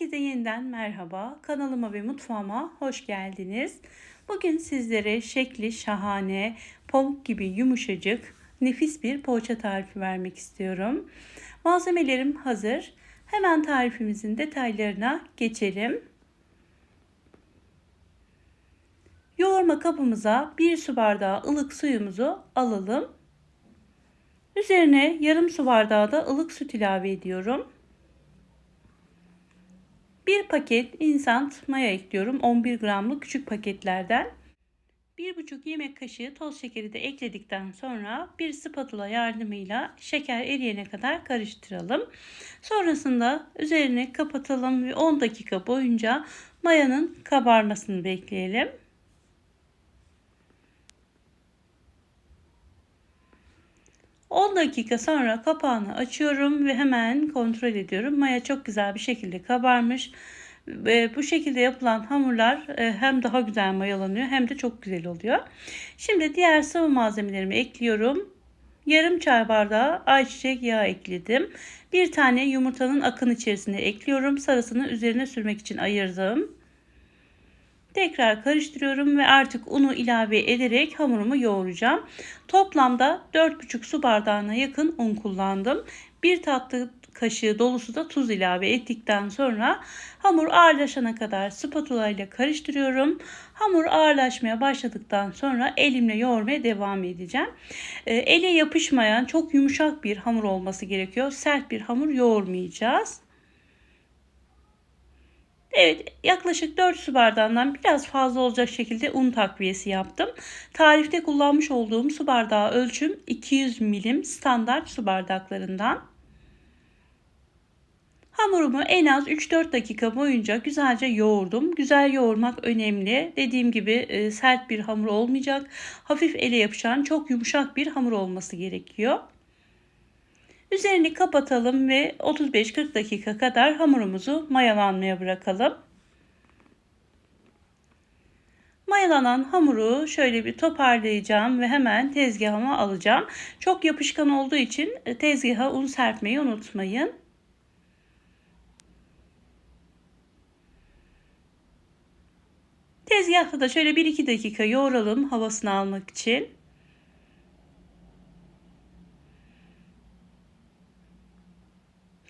Herkese yeniden merhaba. Kanalıma ve mutfağıma hoş geldiniz. Bugün sizlere şekli şahane, pamuk gibi yumuşacık, nefis bir poğaça tarifi vermek istiyorum. Malzemelerim hazır. Hemen tarifimizin detaylarına geçelim. Yoğurma kabımıza 1 su bardağı ılık suyumuzu alalım. Üzerine yarım su bardağı da ılık süt ilave ediyorum. Bir paket instant maya ekliyorum. 11 gramlık küçük paketlerden. 1,5 yemek kaşığı toz şekeri de ekledikten sonra bir spatula yardımıyla şeker eriyene kadar karıştıralım. Sonrasında üzerine kapatalım ve 10 dakika boyunca mayanın kabarmasını bekleyelim. 10 dakika sonra kapağını açıyorum ve hemen kontrol ediyorum. Maya çok güzel bir şekilde kabarmış. Bu şekilde yapılan hamurlar e, hem daha güzel mayalanıyor hem de çok güzel oluyor. Şimdi diğer sıvı malzemelerimi ekliyorum. Yarım çay bardağı ayçiçek yağı ekledim. Bir tane yumurtanın akın içerisine ekliyorum. Sarısını üzerine sürmek için ayırdım. Tekrar karıştırıyorum ve artık unu ilave ederek hamurumu yoğuracağım. Toplamda 4,5 su bardağına yakın un kullandım. Bir tatlı kaşığı dolusu da tuz ilave ettikten sonra hamur ağırlaşana kadar spatula ile karıştırıyorum. Hamur ağırlaşmaya başladıktan sonra elimle yoğurmaya devam edeceğim. E, ele yapışmayan çok yumuşak bir hamur olması gerekiyor. Sert bir hamur yoğurmayacağız. Evet yaklaşık 4 su bardağından biraz fazla olacak şekilde un takviyesi yaptım. Tarifte kullanmış olduğum su bardağı ölçüm 200 milim standart su bardaklarından. Hamurumu en az 3-4 dakika boyunca güzelce yoğurdum. Güzel yoğurmak önemli. Dediğim gibi e, sert bir hamur olmayacak. Hafif ele yapışan çok yumuşak bir hamur olması gerekiyor. Üzerini kapatalım ve 35-40 dakika kadar hamurumuzu mayalanmaya bırakalım. Mayalanan hamuru şöyle bir toparlayacağım ve hemen tezgahıma alacağım. Çok yapışkan olduğu için e, tezgaha un serpmeyi unutmayın. Tezgahta da şöyle 1-2 dakika yoğuralım havasını almak için.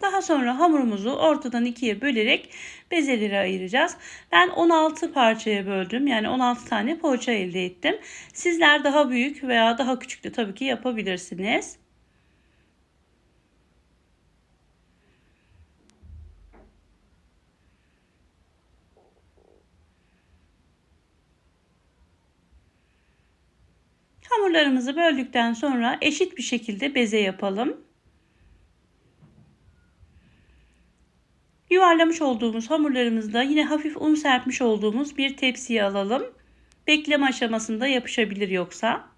Daha sonra hamurumuzu ortadan ikiye bölerek bezeleri ayıracağız. Ben 16 parçaya böldüm. Yani 16 tane poğaça elde ettim. Sizler daha büyük veya daha küçük de tabii ki yapabilirsiniz. Hamurlarımızı böldükten sonra eşit bir şekilde beze yapalım. Yuvarlamış olduğumuz hamurlarımızda yine hafif un serpmiş olduğumuz bir tepsiye alalım. Bekleme aşamasında yapışabilir yoksa.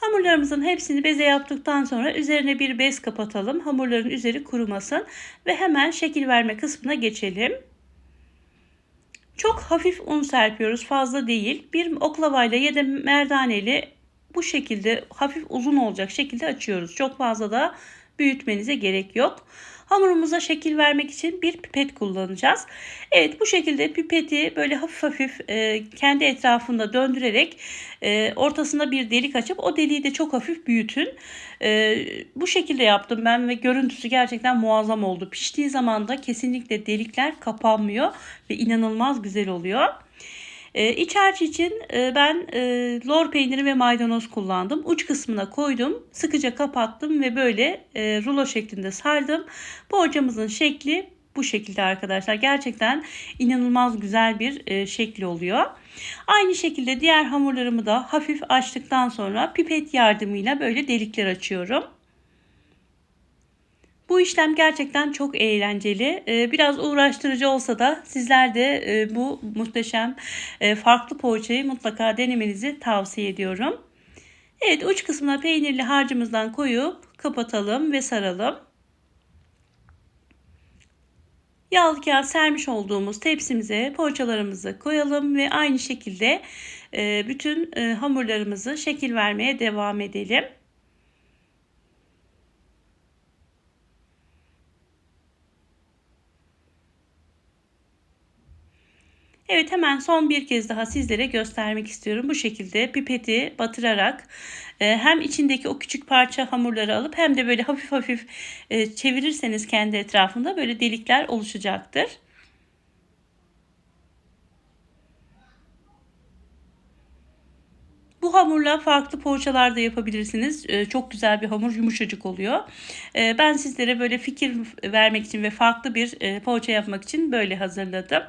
Hamurlarımızın hepsini beze yaptıktan sonra üzerine bir bez kapatalım. Hamurların üzeri kurumasın ve hemen şekil verme kısmına geçelim. Çok hafif un serpiyoruz fazla değil. Bir oklavayla ya da merdaneyle bu şekilde hafif uzun olacak şekilde açıyoruz. Çok fazla da büyütmenize gerek yok. Hamurumuza şekil vermek için bir pipet kullanacağız. Evet bu şekilde pipeti böyle hafif hafif e, kendi etrafında döndürerek e, ortasında bir delik açıp o deliği de çok hafif büyütün. E, bu şekilde yaptım ben ve görüntüsü gerçekten muazzam oldu. Piştiği zaman da kesinlikle delikler kapanmıyor ve inanılmaz güzel oluyor. E, iç harç için e, ben e, lor peyniri ve maydanoz kullandım. Uç kısmına koydum. Sıkıca kapattım ve böyle e, rulo şeklinde sardım. Poğaçamızın şekli bu şekilde arkadaşlar. Gerçekten inanılmaz güzel bir e, şekli oluyor. Aynı şekilde diğer hamurlarımı da hafif açtıktan sonra pipet yardımıyla böyle delikler açıyorum. Bu işlem gerçekten çok eğlenceli. Ee, biraz uğraştırıcı olsa da sizler de e, bu muhteşem e, farklı poğaçayı mutlaka denemenizi tavsiye ediyorum. Evet uç kısmına peynirli harcımızdan koyup kapatalım ve saralım. Yağlı kağıt sermiş olduğumuz tepsimize poğaçalarımızı koyalım ve aynı şekilde e, bütün hamurlarımızı şekil vermeye devam edelim. Evet hemen son bir kez daha sizlere göstermek istiyorum. Bu şekilde pipeti batırarak e, hem içindeki o küçük parça hamurları alıp hem de böyle hafif hafif e, çevirirseniz kendi etrafında böyle delikler oluşacaktır. Bu hamurla farklı poğaçalar da yapabilirsiniz. Ee, çok güzel bir hamur, yumuşacık oluyor. Ben sizlere böyle fikir vermek için ve farklı bir e, poğaça yapmak için böyle hazırladım.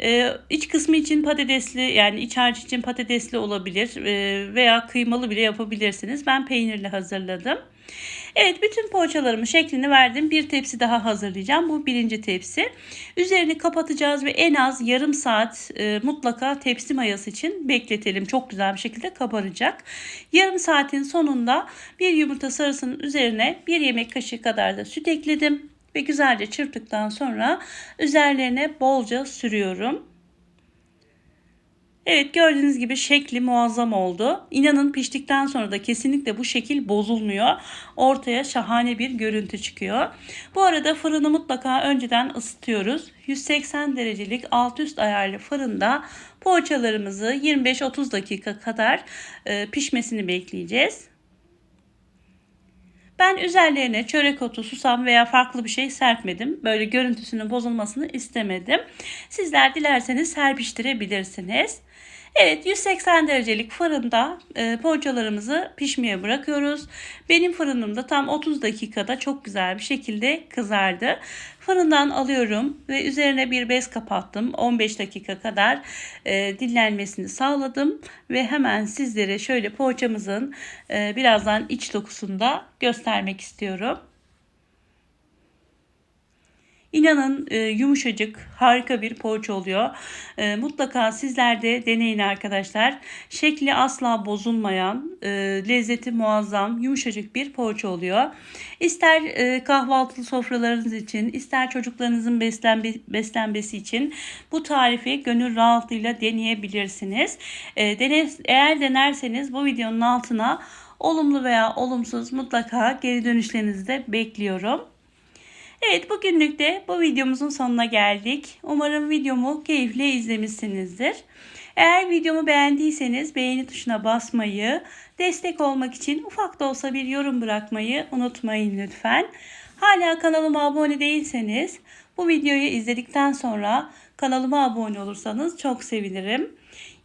Ee, iç kısmı için patatesli yani iç harç için patatesli olabilir ee, veya kıymalı bile yapabilirsiniz. Ben peynirli hazırladım. Evet bütün poğaçalarımın şeklini verdim. Bir tepsi daha hazırlayacağım. Bu birinci tepsi. Üzerini kapatacağız ve en az yarım saat e, mutlaka tepsi mayası için bekletelim. Çok güzel bir şekilde kabaracak. Yarım saatin sonunda bir yumurta sarısının üzerine bir yemek kaşığı kadar da süt ekledim ve güzelce çırptıktan sonra üzerlerine bolca sürüyorum. Evet gördüğünüz gibi şekli muazzam oldu. İnanın piştikten sonra da kesinlikle bu şekil bozulmuyor. Ortaya şahane bir görüntü çıkıyor. Bu arada fırını mutlaka önceden ısıtıyoruz. 180 derecelik alt üst ayarlı fırında poğaçalarımızı 25-30 dakika kadar e, pişmesini bekleyeceğiz. Ben üzerlerine çörek otu, susam veya farklı bir şey serpmedim. Böyle görüntüsünün bozulmasını istemedim. Sizler dilerseniz serpiştirebilirsiniz. Evet 180 derecelik fırında e, poğaçalarımızı pişmeye bırakıyoruz. Benim fırınımda tam 30 dakikada çok güzel bir şekilde kızardı. Fırından alıyorum ve üzerine bir bez kapattım. 15 dakika kadar e, dinlenmesini sağladım ve hemen sizlere şöyle poğaçamızın e, birazdan iç dokusunu da göstermek istiyorum. İnanın e, yumuşacık, harika bir poğaça oluyor. E, mutlaka sizler de deneyin arkadaşlar. Şekli asla bozulmayan, e, lezzeti muazzam, yumuşacık bir poğaça oluyor. İster e, kahvaltılı sofralarınız için, ister çocuklarınızın beslenme, beslenmesi için bu tarifi gönül rahatlığıyla deneyebilirsiniz. E, dene, eğer denerseniz bu videonun altına olumlu veya olumsuz mutlaka geri dönüşlerinizi de bekliyorum. Evet bugünlük de bu videomuzun sonuna geldik. Umarım videomu keyifle izlemişsinizdir. Eğer videomu beğendiyseniz beğeni tuşuna basmayı, destek olmak için ufak da olsa bir yorum bırakmayı unutmayın lütfen. Hala kanalıma abone değilseniz bu videoyu izledikten sonra kanalıma abone olursanız çok sevinirim.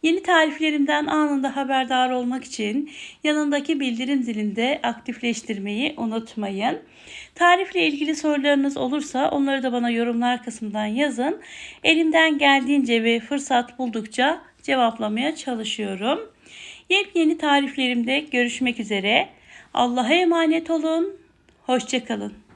Yeni tariflerimden anında haberdar olmak için yanındaki bildirim zilinde aktifleştirmeyi unutmayın. Tarifle ilgili sorularınız olursa onları da bana yorumlar kısmından yazın. Elimden geldiğince ve fırsat buldukça cevaplamaya çalışıyorum. Yepyeni tariflerimde görüşmek üzere. Allah'a emanet olun. Hoşçakalın.